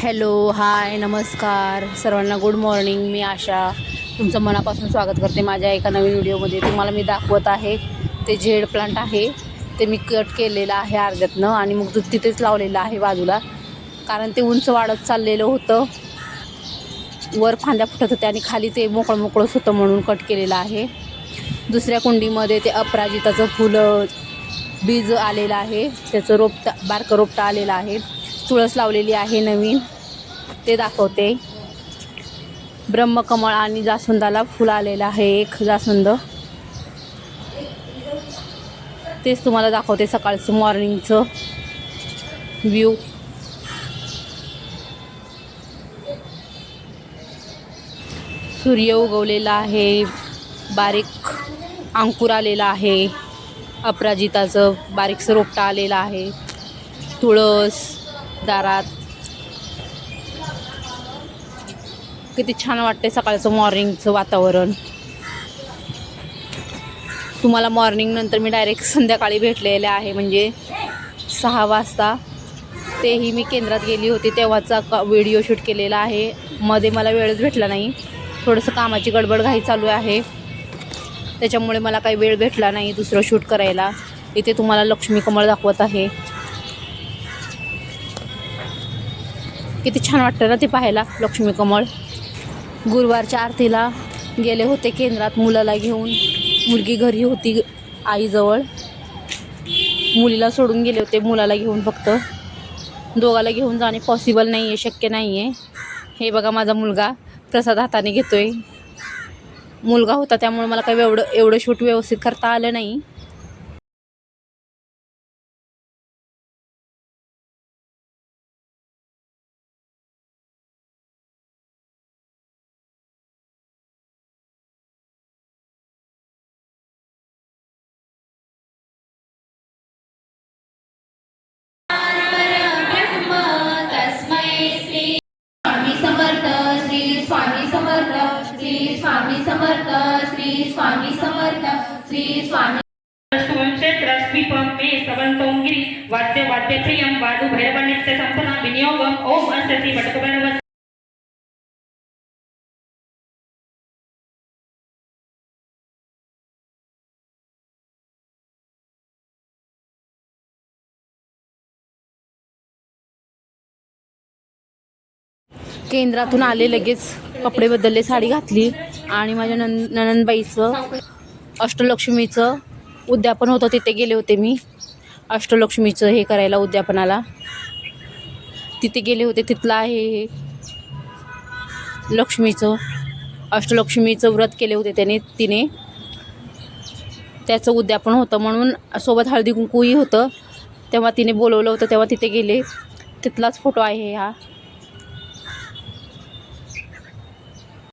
Hello hi नमस्कार. सर्वांना good morning मी आशा. तुमचं मनापासून स्वागत करते माझ्या एका नवीन व्हिडिओमध्ये. तुम्हाला मी दाखवत आहे ते झेड प्लांट आहे. ते मी कट केलेलं आहे अर्ध्यातनं आणि मग दूध तिथेच लावलेलं आहे बाजूला. कारण ते उंच वाढत चाललेलं होतं. वर फांद्या फुटत होत्या आणि खाली ते मोकळं मोकळंच होतं म्हणून कट केलेलं आहे. दुसऱ्या कुंडीमध्ये ते अपराजिताचं फुलं बीज आलेलं आहे. त्याचं रोपटा बारकं रोपटा आलेलं आहे. तुळस लावलेली आहे नवीन. ते दाखवते. ब्रह्मकमळ आणि जास्वंदाला फुल आलेलं आहे एक जास्वंद. तेच तुम्हाला दाखवते सकाळचं मॉर्निंगचं व्ह्यू. सूर्य उगवलेला आहे. बारीक अंकुर आलेला आहे. अपराजिताचं बारीकसं रोपटं आलेलं आहे. तुळस दारात. किती छान वाटते सकाळचं मॉर्निंगचं वातावरण. तुम्हाला मॉर्निंग नंतर मी डायरेक्ट संध्याकाळी भेटलेले आहे म्हणजे सहा वाजता. तेही मी केंद्रात गेली होती तेव्हाचा क व्हिडिओ शूट केलेला आहे. मध्ये मला वेळच भेटला नाही. थोडंसं कामाची गडबड घाई चालू आहे. त्याच्यामुळे मला काही वेळ भेटला नाही दुसरं शूट करायला. इथे तुम्हाला लक्ष्मी कमळ दाखवत आहे. किती छान वाटतं ना ते पाहायला. लक्ष्मी कमळ. गुरुवारच्या आरतीला गेले होते केंद्रात मुलाला घेऊन. मुलगी घरी होती आईजवळ. मुलीला सोडून गेले होते मुलाला घेऊन फक्त. दोघाला घेऊन जाणे पॉसिबल नाही आहे शक्य नाही आहे हे बघा माझा मुलगा प्रसाद हाताने घेतो आहे मुलगा होता त्यामुळे मला काही एवढं एवढं शूट व्यवस्थित करता आलं नाही. स्वामी समर्थ श्री स्वामी समर्थ श्री स्वामी क्षेत्रस्मिपं मे सबन्तोङ्गिरि वाद्य वाद्यप्रियं वादु भैरवनित्य सम्पन्ना विनियोगम् ॐ अस्य श्री वटकुभैरव केंद्रातून आले लगेच. कपडे बदलले साडी घातली आणि माझ्या नन ननंदबाईचं अष्टलक्ष्मीचं उद्यापन होतं तिथे गेले होते मी. अष्टलक्ष्मीचं हे करायला उद्यापनाला. तिथे गेले होते तिथलं आहे हे. लक्ष्मीचं अष्टलक्ष्मीचं व्रत केले होते त्याने तिने. त्याचं उद्यापन होतं म्हणून सोबत हळदी कुंकूही होतं. तेव्हा तिने बोलवलं होतं तेव्हा तिथे गेले. तिथलाच फोटो आहे हा.